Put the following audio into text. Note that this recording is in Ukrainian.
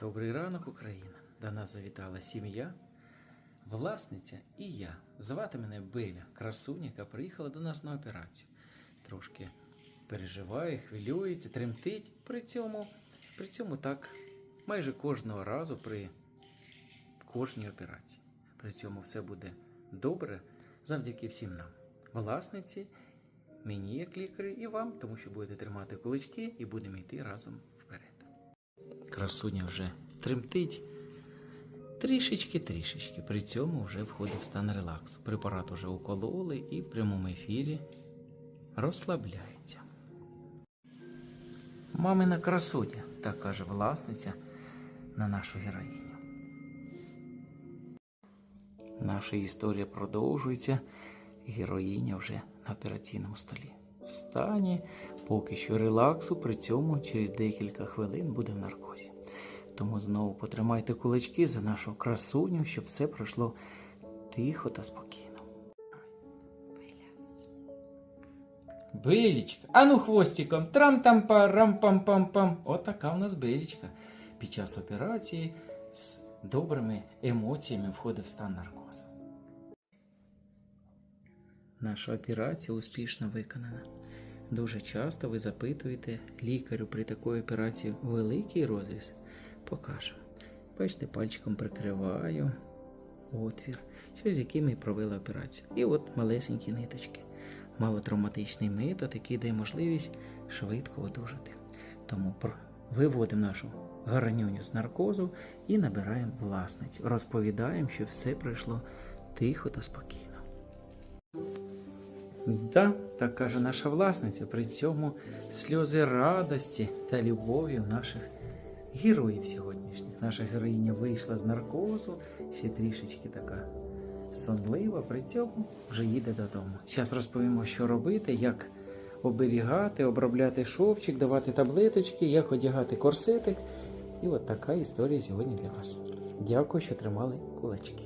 Добрий ранок, Україна! До нас завітала сім'я, власниця і я. Звати мене Беля, красуня, яка приїхала до нас на операцію. Трошки переживає, хвилюється, тремтить. При цьому, при цьому так майже кожного разу при кожній операції. При цьому все буде добре завдяки всім нам. Власниці, мені як лікарю і вам, тому що будете тримати кулачки і будемо йти разом вперед. Красуня вже тремтить. Трішечки-трішечки. При цьому вже входить в стан релаксу. Препарат уже укололи і в прямому ефірі розслабляється. Мамина красуня, так каже власниця на нашу героїню. Наша історія продовжується. Героїня вже на операційному столі. В стані поки що релаксу, при цьому через декілька хвилин буде в наркозі. Тому знову потримайте кулачки за нашу красуню, щоб все пройшло тихо та спокійно. Белічка, а ну хвостиком, трам-там-парам-пам-пам-пам. Отака в нас белічка. Під час операції з добрими емоціями входить в стан наркозу. Наша операція успішно виконана. Дуже часто ви запитуєте лікарю при такій операції великий розріз. Покажемо. Бачите, пальчиком прикриваю отвір, через який ми провели операцію. І от малесенькі ниточки. Малотравматичний метод, який дає можливість швидко одужати. Тому виводимо нашу гарнюню з наркозу і набираємо власниць. Розповідаємо, що все пройшло тихо та спокійно. Да, так каже наша власниця. При цьому сльози радості та любові наших героїв сьогоднішніх. Наша героїня вийшла з наркозу, ще трішечки така сонлива, при цьому вже їде додому. Зараз розповімо, що робити, як оберігати, обробляти шовчик, давати таблеточки, як одягати корсетик. І от така історія сьогодні для вас. Дякую, що тримали кулачки.